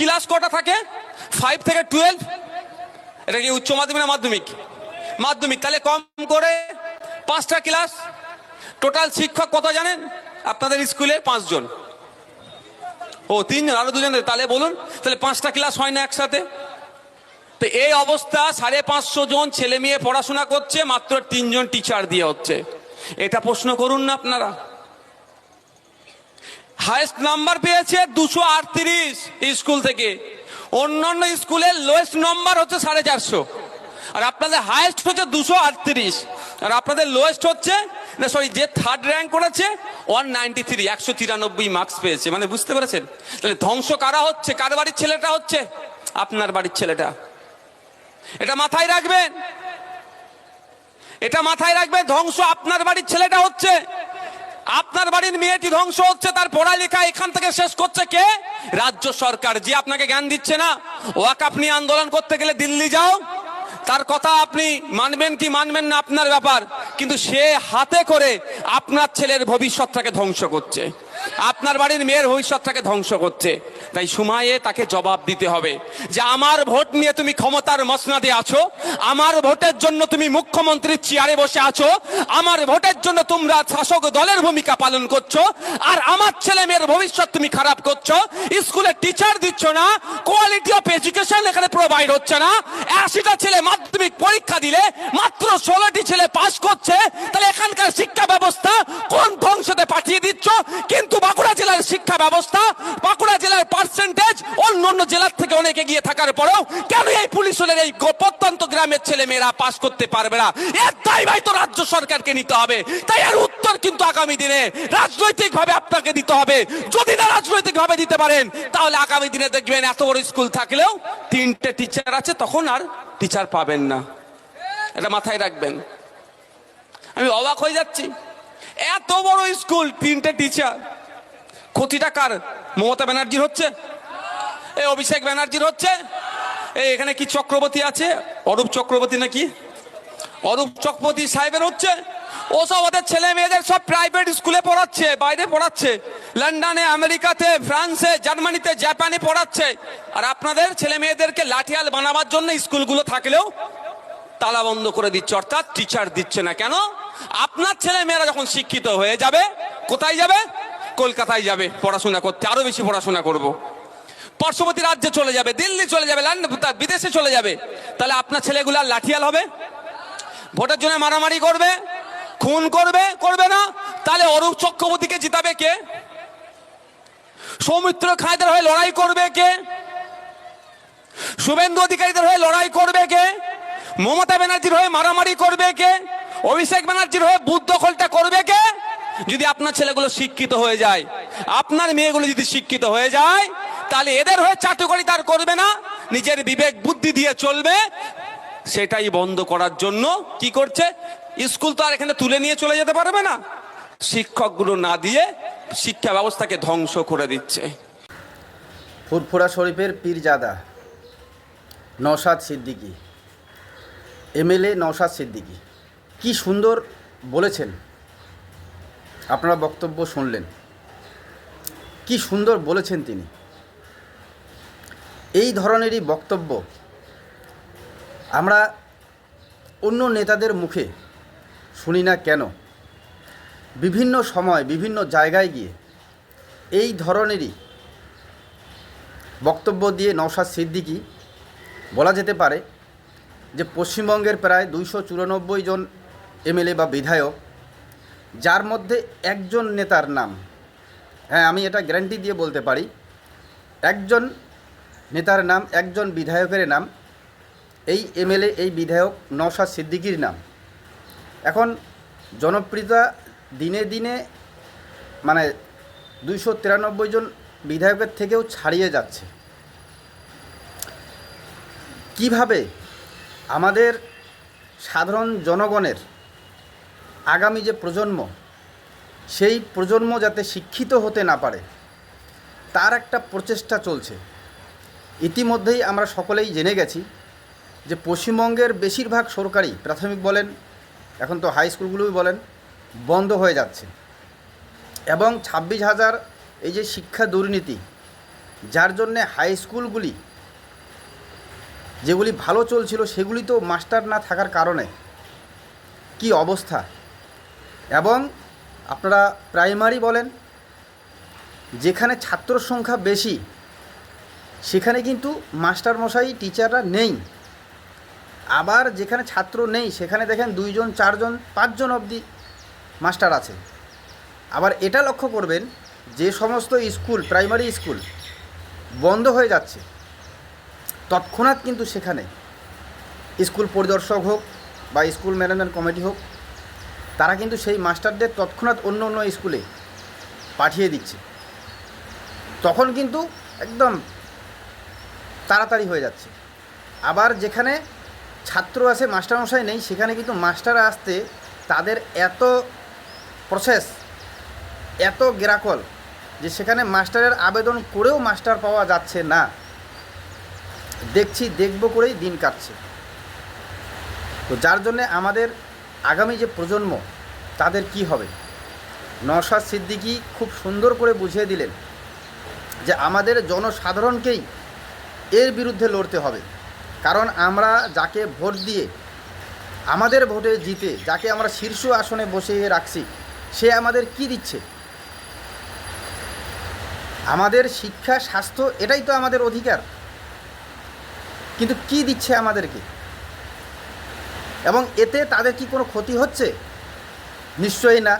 Class কটা থাকে? Five থেকে টুয়েলভ এটা কি উচ্চ মাধ্যমিক না মাধ্যমিক? মাধ্যমিক, তাহলে কম করে পাঁচটা ক্লাস। টোটাল শিক্ষক কত জানেন? আপনাদের স্কুলে পাঁচজন। ও, তিনজন, আরও দুজন তাহলে বলুন, তাহলে পাঁচটা ক্লাস হয় না একসাথে? তো এই অবস্থা, সাড়ে পাঁচশো জন ছেলে মেয়ে পড়াশোনা করছে, মাত্র তিনজন টিচার দিয়ে হচ্ছে। এটা প্রশ্ন করুন না আপনারা। হাইস্ট নাম্বার পেয়েছে দুশো আটত্রিশ স্কুল থেকে। অন্যান্য স্কুলের লোয়েস্ট নাম্বার হচ্ছে সাড়ে চারশো। আর আপনাদের হাইস্ট হচ্ছে দুশো আটত্রিশ। আর আপনাদের লোয়েস্ট হচ্ছে, না সরি যে থার্ড র্যাঙ্ক করেছে ওয়ান নাইনটি থ্রি একশো তিরানব্বই মার্কস পেয়েছে। মানে বুঝতে পেরেছেন? তাহলে ধ্বংস কারা হচ্ছে? কার বাড়ির ছেলেটা হচ্ছে? আপনার বাড়ির ছেলেটা। এটা মাথায় রাখবেন। এটা মাথায় রাখবেন, ধ্বংস আপনার বাড়ির ছেলেটা হচ্ছে। আপনার বাড়ির মেয়েটি ধ্বংস হচ্ছে, তার পড়ালেখা এখান থেকে শেষ করছে কে? রাজ্য সরকার। যে আপনাকে জ্ঞান দিচ্ছে না? ওয়াক আপনি আন্দোলন করতে গেলে দিল্লি যাও। তার কথা আপনি মানবেন কি মানবেন না আপনার ব্যাপার। কিন্তু সে হাতে করে আপনার ছেলের ভবিষ্যৎটাকে ধ্বংস করছে। আপনার বাড়ির মেয়ের ভবিষ্যৎটাকে ধ্বংস করছে। তাই সময়ে তাকে জবাব দিতে হবে যে, আমার ভোট নিয়ে তুমি ক্ষমতার মসনাদে আছো, আমার ভোটের জন্য তুমি মুখ্যমন্ত্রীর চেয়ারে বসে আছো, আমার ভোটের জন্য তোমরা শাসক দলের ভূমিকা পালন করছ, আর আমার ছেলে মেয়ের ভবিষ্যৎ তুমি খারাপ করছ স্কুলে টিচার দিচ্ছ না, কোয়ালিটি অফ এডুকেশন এখানে প্রোভাইড হচ্ছে না আশিটা ছেলে মাধ্যমিক পরীক্ষা দিলে মাত্র ষোলোটি ছেলে পাশ করছে, তাহলে এখানকার শিক্ষা ব্যবস্থা কোন পাঠিয়ে দিচ্ছ। কিন্তু বাঁকুড়া জেলার শিক্ষা ব্যবস্থা, বাঁকুড়া জেলার পার্সেন্টেজ অন্য অন্য জেলার থেকে অনেক এগিয়ে থাকার পরেও কেন এই পুলিশ পুলিশের এই প্রত্যন্ত গ্রামের ছেলে মেয়েরা পাশ করতে পারবে না? এর দায় ভাই তো রাজ্য সরকারকে নিতে হবে। তাই এর উত্তর কিন্তু আগামী দিনে রাজনৈতিক ভাবে আপনাকে দিতে হবে। যদি না রাজনৈতিক ভাবে দিতে পারেন, তাহলে আগামী দিনে দেখবেন এত বড় স্কুল থাকলেও তিনটে টিচার আছে, তখন আর টিচার পাবেন না। এটা মাথায় রাখবেন। আমি অবাক হয়ে যাচ্ছি। এত বড় স্কুল, তিনটে টিচার ক্ষতিটা কার? মমতা ব্যানার্জির হচ্ছে? এই অভিষেক ব্যানার্জির হচ্ছে? এই এখানে কি চক্রবর্তী আছে? অরূপ চক্রবর্তী নাকি? অরূপ চক্রবর্তী সাহেবের হচ্ছে? ও সব ওদের ছেলে মেয়েদের সব প্রাইভেট স্কুলে পড়াচ্ছে, বাইরে পড়াচ্ছে। লন্ডনে, আমেরিকাতে, ফ্রান্সে, জার্মানিতে, জাপানে পড়াচ্ছে। আর আপনাদের ছেলে মেয়েদেরকে লাঠিয়াল বানাবার জন্য স্কুলগুলো থাকলেও তালা বন্ধ করে দিচ্ছে, অর্থাৎ টিচার দিচ্ছে না। কেন? আপনার ছেলে মেয়েরা যখন শিক্ষিত হয়ে যাবে, কোথায় যাবে? কলকাতায় যাবে পড়াশোনা করতে, আরও বেশি পড়াশোনা করব। পার্শ্ববর্তী রাজ্যে চলে যাবে, দিল্লি চলে যাবে বিদেশে চলে যাবে। তাহলে আপনার ছেলেগুলো লাঠিয়াল হবে? ভোটের জন্য মারামারি করবে? খুন করবে? করবে না? তাহলে অরূপ চক্রবর্তীকে জিতাবে কে? সৌমিত্র খায়দের হয়ে লড়াই করবে কে? শুভেন্দু অধিকারীদের হয়ে লড়াই করবে কে? মমতা ব্যানার্জির হয়ে মারামারি করবে কে? অভিষেক ব্যানার্জির হয়ে বুদ্ধ খোলটা করবে কে? যদি আপনার ছেলেগুলো শিক্ষিত হয়ে যায়, আপনার মেয়েগুলো যদি শিক্ষিত হয়ে যায়, তাহলে এদের হয়ে চাটুকারি তার করবে না, নিজের বিবেক বুদ্ধি দিয়ে চলবে। সেটাই বন্ধ করার জন্য কি করছে? স্কুল তো আর এখানে তুলে নিয়ে চলে যেতে পারবে না। শিক্ষকগুলো না দিয়ে শিক্ষা ব্যবস্থাকে ধ্বংস করে দিচ্ছে। ফুরফুরা শরীফের পীরজাদা নওশাদ সিদ্দিকী। এমএলএ নওশাদ সিদ্দিকী, কি সুন্দর বলেছেন? আপনারা বক্তব্য শুনলেন। কি সুন্দর বলেছেন তিনি। এই ধরনেরই বক্তব্য আমরা অন্য নেতাদের মুখে শুনি না কেন? বিভিন্ন সময়, বিভিন্ন জায়গায় গিয়ে এই ধরনেরই বক্তব্য দিয়ে নওশাদ সিদ্দিকী বলা যেতে পারে যে পশ্চিমবঙ্গের প্রায় দুইশো চুরানব্বই জন এমএলএ বা বিধায়ক, যার মধ্যে একজন নেতার নাম হ্যাঁ আমি এটা গ্যারান্টি দিয়ে বলতে পারি, একজন নেতার নাম, একজন বিধায়কের নাম, এই এমএলএ, এই বিধায়ক নওশাদ সিদ্দিকীর নাম। এখন জনপ্রিয়তা দিনে দিনে মানে দুইশো তিরানব্বই জন বিধায়কের থেকেও ছাড়িয়ে যাচ্ছে। কীভাবে আমাদের সাধারণ জনগণের আগামী যে প্রজন্ম, সেই প্রজন্ম যাতে শিক্ষিত হতে না পারে, তার একটা প্রচেষ্টা চলছে। ইতিমধ্যেই আমরা সকলেই জেনে গেছি যে পশ্চিমবঙ্গের বেশিরভাগ সরকারি প্রাথমিক বলেন, এখন তো হাই স্কুলগুলোই বলেন, বন্ধ হয়ে যাচ্ছে। এবং ছাব্বিশ হাজার এই যে শিক্ষা দুর্নীতি, যার জন্যে হাই স্কুলগুলি যেগুলি ভালো চলছিল সেগুলি তো মাস্টার না থাকার কারণে। কি অবস্থা? এবং আপনারা প্রাইমারি বলেন, যেখানে ছাত্র সংখ্যা বেশি, সেখানে কিন্তু মাস্টার মশাই, টিচাররা নেই। আবার যেখানে ছাত্র নেই, সেখানে দেখেন দুইজন, চারজন, পাঁচজন অবধি মাস্টার আছে। আবার এটা লক্ষ্য করবেন, যে সমস্ত স্কুল, প্রাইমারি স্কুল বন্ধ হয়ে যাচ্ছে। তৎক্ষণাৎ কিন্তু সেখানে স্কুল পরিদর্শক হোক বা স্কুল ম্যানেজমেন্ট কমিটি হোক, তারা কিন্তু সেই মাস্টারদের তৎক্ষণাৎ অন্য অন্য স্কুলে পাঠিয়ে দিচ্ছে। তখন কিন্তু একদম তাড়াতাড়ি হয়ে যাচ্ছে। আবার যেখানে ছাত্র আছে, মাস্টারমশাই নেই, সেখানে কিন্তু মাস্টার আসতে তাদের এত প্রসেস, এত গেরাকল যে সেখানে মাস্টারের আবেদন করেও মাস্টার পাওয়া যাচ্ছে না। দেখছি, দেখব করেই দিন কাটছে। তো যার জন্যে আমাদের আগামী যে প্রজন্ম, তাদের কি হবে? নওশাদ সিদ্দিকী খুব সুন্দর করে বুঝিয়ে দিলেন যে আমাদের জনসাধারণকেই এর বিরুদ্ধে লড়তে হবে। কারণ আমরা যাকে ভোট দিয়ে, আমাদের ভোটে জিতে, যাকে আমরা শীর্ষ আসনে বসিয়ে রাখছি, সে আমাদের কি দিচ্ছে? আমাদের শিক্ষা, স্বাস্থ্য, এটাই তো আমাদের অধিকার। কিন্তু কি দিচ্ছে আমাদেরকে? এবং এতে তাদের কি কোনো ক্ষতি হচ্ছে? নিশ্চয়ই না।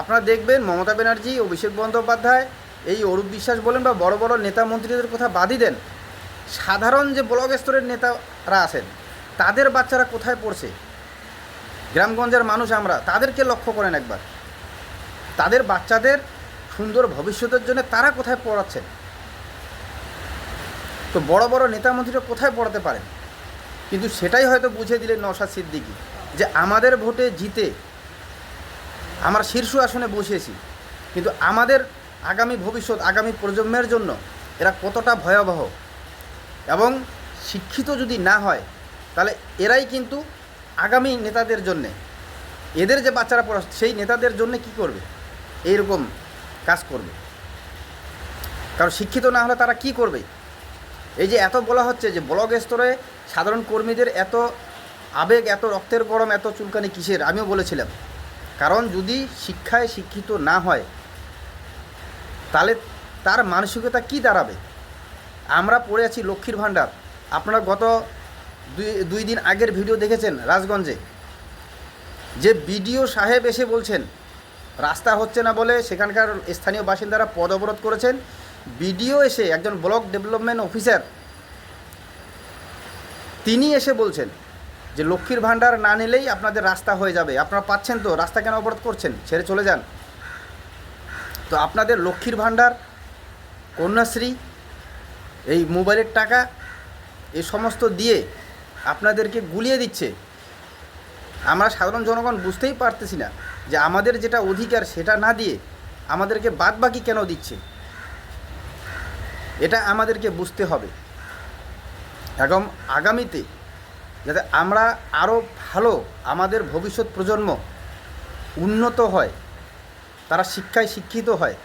আপনারা দেখবেন মমতা ব্যানার্জি অভিষেক বন্দ্যোপাধ্যায় এই অরূপ বিশ্বাস বলেন বা বড় বড় নেতা মন্ত্রীদের কথা বাদই দেন। সাধারণ যে ব্লক স্তরের নেতারা আছেন, তাদের বাচ্চারা কোথায় পড়ছে? গ্রামগঞ্জের মানুষ আমরা, তাদেরকে লক্ষ্য করেন একবার। তাদের বাচ্চাদের সুন্দর ভবিষ্যতের জন্য তারা কোথায় পড়াচ্ছেন? তো বড় বড় নেতা মন্ত্রীরা কোথায় পড়াতে পারেন? কিন্তু সেটাই হয়তো বুঝিয়ে দিলেন নওশাদ সিদ্দিকী, যে আমাদের ভোটে জিতে আমরা শীর্ষ আসনে বসেছি কিন্তু আমাদের আগামী ভবিষ্যৎ, আগামী প্রজন্মের জন্য এরা কতটা ভয়াবহ? এবং শিক্ষিত যদি না হয়, তাহলে এরাই কিন্তু আগামী নেতাদের জন্যে, এদের যে বাচ্চারা পড়া সেই নেতাদের জন্য কি করবে? এইরকম কাজ করবে। কারণ শিক্ষিত না হলে তারা কি করবে? এই যে এত বলা হচ্ছে যে ব্লক স্তরে সাধারণ কর্মীদের এত আবেগ, এত রক্তের গরম, এত চুলকানি কিসের? আমিও বলেছিলাম। কারণ যদি শিক্ষায় শিক্ষিত না হয়, তাহলে তার মানসিকতা কি দাঁড়াবে? আমরা পড়ে আছি লক্ষ্মীর ভাণ্ডার। আপনারা গত দুই দুই দিন আগের ভিডিও দেখেছেন রাজগঞ্জে, যে বিডিও সাহেব এসে বলছেন, রাস্তা হচ্ছে না বলে সেখানকার স্থানীয় বাসিন্দারা পদ অবরোধ করেছেন। বিডিও এসে একজন ব্লক ডেভেলপমেন্ট অফিসার, তিনি এসে বলছেন যে লক্ষ্মীর ভাণ্ডার না নিলেই আপনাদের রাস্তা হয়ে যাবে। আপনারা পাচ্ছেন তো, রাস্তা কেন অবরোধ করছেন? ছেড়ে চলে যান। তো আপনাদের লক্ষ্মীর ভাণ্ডার, কন্যাশ্রী, এই মোবাইলের টাকা এই সমস্ত দিয়ে আপনাদেরকে গুলিয়ে দিচ্ছে। আমরা সাধারণ জনগণ বুঝতেই পারতেছি না যে আমাদের যেটা অধিকার সেটা না দিয়ে আমাদেরকে বাদ বাকি কেন দিচ্ছে? এটা আমাদেরকে বুঝতে হবে। এবং আগামীতে যাতে আমরা আরও ভালো আমাদের ভবিষ্যৎ প্রজন্ম উন্নত হয়, তারা শিক্ষায় শিক্ষিত হয়,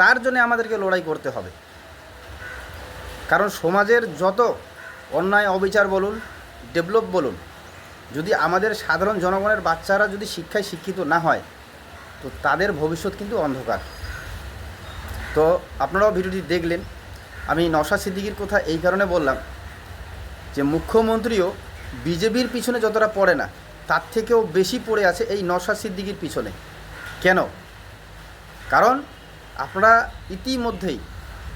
তার জন্য আমাদেরকে লড়াই করতে হবে। কারণ সমাজের যত অন্যায় অবিচার বলুন, ডেভেলপ বলুন, যদি আমাদের সাধারণ জনগণের বাচ্চারা যদি শিক্ষায় শিক্ষিত না হয়, তো তাদের ভবিষ্যৎ কিন্তু অন্ধকার। তো আপনারাও ভিডিওটি দেখলেন আমি নশা সিদ্দিকির কথা এই কারণে বললাম যে মুখ্যমন্ত্রীও বিজেপির পিছনে যতটা পড়ে না, তার থেকেও বেশি পড়ে আছে এই নশা সিদ্দিকির পিছনে। কেন? কারণ আপনারা ইতিমধ্যেই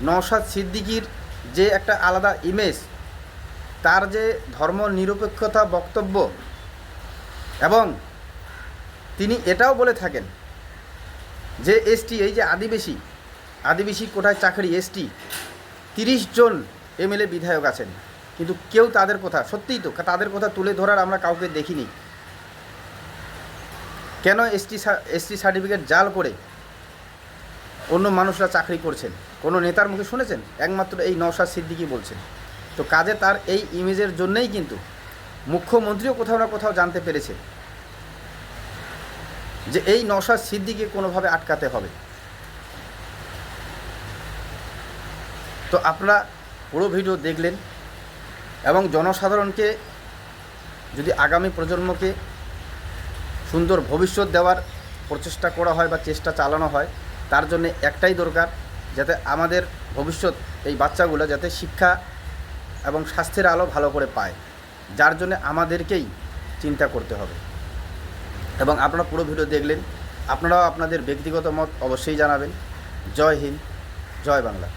নওশাদ সিদ্দিকির যে একটা আলাদা ইমেজ তার যে ধর্ম নিরপেক্ষতা বক্তব্য, এবং তিনি এটাও বলে থাকেন যে এসটি, এই যে আদিবাসী আদিবাসী কোটায় চাকরি, এসটি তিরিশ জন এমএলএ বিধায়ক আছেন, কিন্তু কেউ তাদের কথা, সত্যিই তো, তাদের কথা তুলে ধরার আমরা কাউকে দেখিনি। কেন এসটি এসটি সার্টিফিকেট জাল করে অন্য মানুষরা চাকরি করছেন? কোনো নেতার মুখে শুনেছেন? একমাত্র এই নওশাদ সিদ্দিকি বলছেন। তো কাজে তার এই ইমেজের জন্যেই কিন্তু মুখ্যমন্ত্রীও কোথাও না কোথাও জানতে পেরেছে যে এই নওশাদ সিদ্দিকে কোনোভাবে আটকাতে হবে। তো আপনারা পুরো ভিডিও দেখলেন এবং জনসাধারণকে যদি আগামী প্রজন্মকে সুন্দর ভবিষ্যৎ দেওয়ার প্রচেষ্টা করা হয় বা চেষ্টা চালানো হয়, তার জন্য একটাই দরকার যাতে আমাদের ভবিষ্যৎ এই বাচ্চাগুলো যাতে শিক্ষা এবং স্বাস্থ্যের আলো ভালো করে পায়। যার জন্য আমাদেরকেই চিন্তা করতে হবে। এবং আপনারা পুরো ভিডিও দেখলেন। আপনারাও আপনাদের ব্যক্তিগত মত অবশ্যই জানাবেন। জয় হিন্দ, জয় বাংলা।